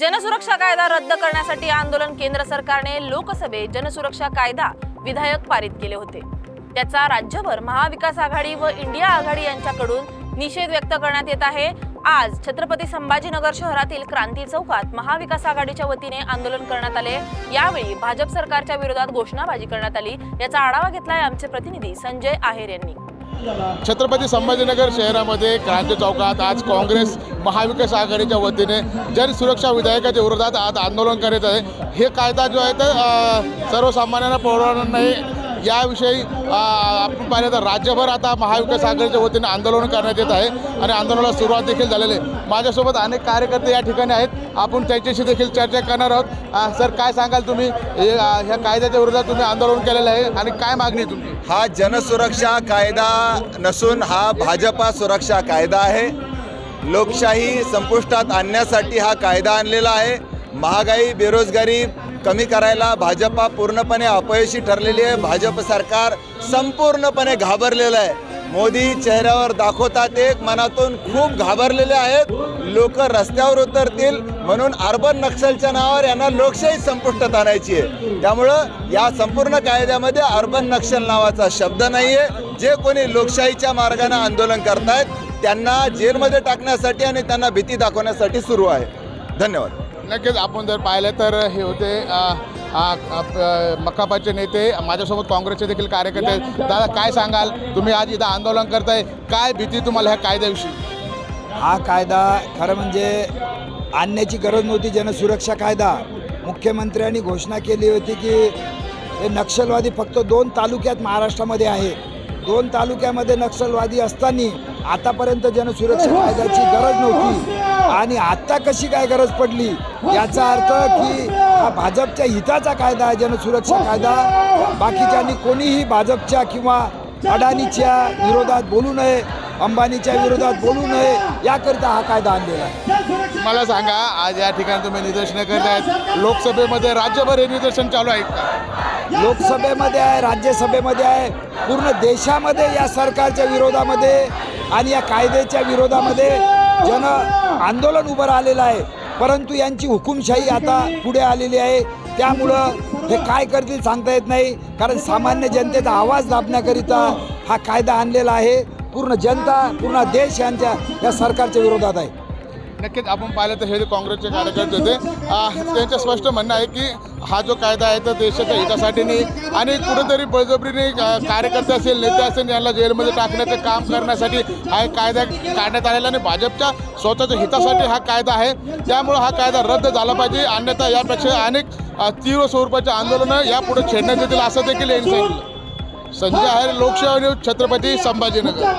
जनसुरक्षा कायदा रद्द करण्यासाठी आंदोलन केंद्र सरकारने लोकसभेत जनसुरक्षा कायदा विधायक पारित केले होते. त्याचा राज्यभर महाविकास आघाडी व इंडिया आघाडी यांच्याकडून निषेध व्यक्त करण्यात येत आहे. आज छत्रपती संभाजीनगर शहरातील क्रांती चौकात महाविकास आघाडीच्या वतीने आंदोलन करण्यात आले. यावेळी भाजप सरकारच्या विरोधात घोषणाबाजी करण्यात आली. याचा आढावा घेतलाय आमचे प्रतिनिधी संजय आहेर यांनी. छत्रपती संभाजीनगर शहरामध्ये क्रांती चौकात आज काँग्रेस महाविकास आघाडीच्या वतीने जनसुरक्षा विधेयकाच्या विरोधात आज आंदोलन करत आहे. हे कायदा जो आहे तर सर्वसामान्यांना परवडणार नाही. याविषयी आपण पाहिलं तर राज्यभर आता महाविकास आघाडीच्या वतीने आंदोलन करण्यात येत आहे आणि आंदोलनाला सुरुवात देखील झालेली आहे. माझ्यासोबत अनेक कार्यकर्ते या ठिकाणी आहेत. आपण त्यांच्याशी देखील चर्चा करणार आहोत. सर काय सांगाल तुम्ही? ह्या कायद्याच्या विरोधात तुम्ही आंदोलन केलेलं आहे आणि काय मागणी तुम्ही तुमची? हा जनसुरक्षा कायदा नसून हा भाजपा सुरक्षा कायदा आहे. लोकशाही संपुष्टात आणण्यासाठी हा कायदा आणलेला आहे. महागाई बेरोजगारी कमी करायला भाजपा पूर्णपणे अपयशी ठरलेली आहे. भाजप सरकार संपूर्णपणे घाबरलेलं आहे. मोदी चेहऱ्यावर दाखवतात एक मनातून खूप घाबरलेले आहेत. लोक रस्त्यावर उतरतील म्हणून अर्बन नक्षलच्या नावावर यांना लोकशाही संपुष्टात आणायची आहे. त्यामुळं या संपूर्ण कायद्यामध्ये अर्बन नक्षल नावाचा शब्द नाही आहे जे कोणी लोकशाहीच्या मार्गाने आंदोलन करतायत त्यांना जेलमध्ये टाकण्यासाठी आणि त्यांना भीती दाखवण्यासाठी सुरू आहे. धन्यवाद. नक्कीच आपण जर पाहिलं तर हे होते मकापाचे नेते माझ्यासोबत काँग्रेसचे देखील कार्यकर्ते. दादा काय सांगाल? तुम्ही आज इथं आंदोलन करताय. काय भीती तुम्हाला ह्या कायद्याविषयी? हा कायदा खरं म्हणजे आणण्याची गरज नव्हती जनसुरक्षा कायदा. मुख्यमंत्र्यांनी घोषणा केली होती की हे नक्षलवादी फक्त दोन तालुक्यात महाराष्ट्रामध्ये आहे. दोन तालुक्यामध्ये नक्षलवादी असताना आतापर्यंत जनसुरक्षा कायद्याची गरज नव्हती. आणि आत्ता कशी काय गरज पडली? याचा अर्थ की हा भाजपच्या हिताचा कायदा आहे जनसुरक्षा कायदा बाकीच्यांनी कोणीही भाजपच्या किंवा अडाणीच्या विरोधात बोलू नये अंबानीच्या विरोधात बोलू नये याकरिता हा कायदा आणलेला आहे. मला सांगा आज या ठिकाणी तुम्ही निदर्शनं करतायत लोकसभेमध्ये राज्यभर हे निदर्शन चालू आहे का? लोकसभेमध्ये आहे राज्यसभेमध्ये आहे पूर्ण देशामध्ये या सरकारच्या विरोधामध्ये आणि या कायद्याच्या विरोधामध्ये जन आंदोलन उभं राहिलेलं आहे. परंतु यांची हुकुमशाही आता पुढे आलेली आहे. त्यामुळं हे काय करतील सांगता येत नाही. कारण सामान्य जनतेचा आवाज दाबण्याकरिता हा कायदा आणलेला आहे. पूर्ण जनता पूर्ण देश यांच्या या सरकारच्या विरोधात आहे. नक्कीच आपण पाहिलं तर हे काँग्रेसचे कार्यकर्ते होते त्यांचं स्पष्ट म्हणणं आहे की हा जो कायदा आहे तर देशाच्या हितासाठी नाही आणि कुठेतरी बळजबरीने कार्यकर्ते असेल नेते असेल यांना जेलमध्ये टाकण्याचं काम करण्यासाठी हा एक कायदा काढण्यात आलेला आणि भाजपच्या स्वतःच्या हितासाठी हा कायदा आहे. त्यामुळे हा कायदा रद्द झाला पाहिजे. अन्यथा यापेक्षा अनेक तीव्र स्वरूपाचे आंदोलनं यापुढे छेडण्यात येतील असं देखील यांनी सांगितलं. संजय आहे लोकशाही न्यूज छत्रपती संभाजीनगर.